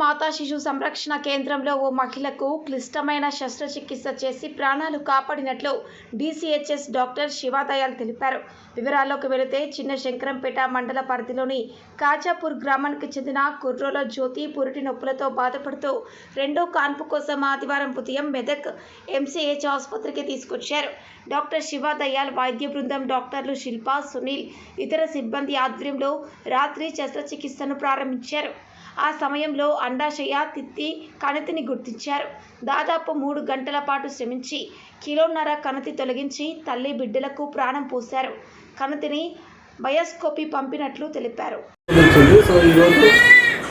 మాతా శిశు సంరక్షణ కేంద్రంలో ఓ మహిళకు క్లిష్టమైన శస్త్రచికిత్స చేసి ప్రాణాలు కాపాడినట్లు డీసీహెచ్ఎస్ డాక్టర్ శివాదయాల్ తెలిపారు. వివరాల్లోకి వెళితే చిన్న శంకరంపేట మండల పరిధిలోని కాచాపూర్ గ్రామానికి చెందిన కుర్రోల జ్యోతి పురిటి నొప్పులతో బాధపడుతూ రెండో కాన్పు కోసం ఆదివారం ఉదయం మెదక్ ఎంసీహెచ్ ఆసుపత్రికి తీసుకొచ్చారు. డాక్టర్ శివాదయాల్ వైద్య బృందం డాక్టర్లు శిల్ప సునీల్ ఇతర సిబ్బంది ఆధ్వర్యంలో రాత్రి శస్త్రచికిత్సను ప్రారంభించారు. ఆ సమయంలో అండాశయ తిత్తి కణతిని గుర్తించారు. దాదాపు మూడు గంటల పాటు శ్రమించి కిలోన్నర కణతి తొలగించి తల్లి బిడ్డలకు ప్రాణం పోశారు. కణతిని బయోస్కోపీ పంపినట్లు తెలిపారు.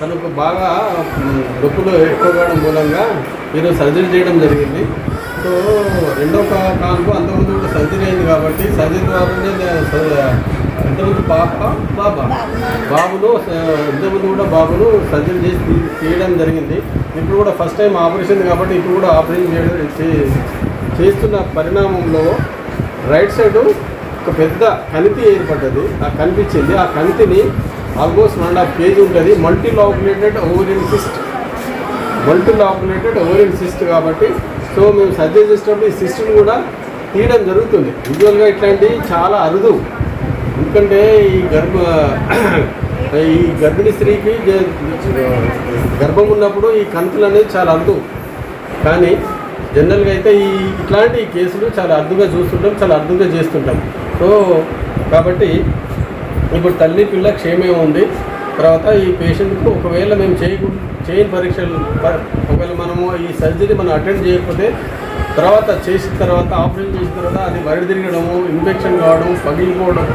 తనకు బాగా మ్, నొప్పులు ఎక్కువ మూలంగా ఈరోజు సర్జరీ చేయడం జరిగింది. సో రెండో కా- అంతకుముందు సర్జరీ అయింది కాబట్టి సర్జరీ ద్వారానే ఇంతకుముందు పాప బాబా. బాబులు ఇంతకుముందు కూడా బాబును సర్జరీ చేసి చేయడం జరిగింది. ఇప్పుడు కూడా ఫస్ట్ టైం ఆపరేషన్ కాబట్టి ఇప్పుడు కూడా ఆపరేషన్ చేయడం చే- చేస్తున్న పరిణామంలో రైట్ సైడ్ ఒక పెద్ద కణితి ఏర్పడ్డది. ఆ కనిపించింది. ఆ కణితిని almost one and half KG ఉంటుంది. Multi loculated cyst multi loculated ovarian cyst కాబట్టి సో మేము సర్జరీ చేసినప్పుడు ఈ సిస్ట్ని కూడా తీయడం జరుగుతుంది. యూజువల్గా ఇట్లాంటివి చాలా అరుదు. ఎందుకంటే ఈ గర్భ ఈ గర్భిణీ స్త్రీకి గర్భం ఉన్నప్పుడు ఈ కణుతులు అనేది చాలా అరుదు కానీ జనరల్గా అయితే ఈ ఇట్లాంటి కేసులు చాలా అర్థంగా చూస్తుంటాం చాలా అర్థంగా చేస్తుంటాం. సో కాబట్టి ఇప్పుడు తల్లి పిల్ల క్షేమే ఉంది. తర్వాత ఈ పేషెంట్కు ఒకవేళ మేము చేయకు చేయని పరీక్షలు ప- ఒకవేళ మనము ఈ సర్జరీ మనం అటెండ్ చేయకపోతే తర్వాత చేసిన తర్వాత ఆపరేషన్ చేసిన తర్వాత అది వరి తిరగడము ఇన్ఫెక్షన్ కావడం పగిలిపోవడం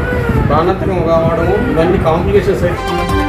ప్రాణాంతకం కావడము ఇవన్నీ కాంప్లికేషన్స్ అయితే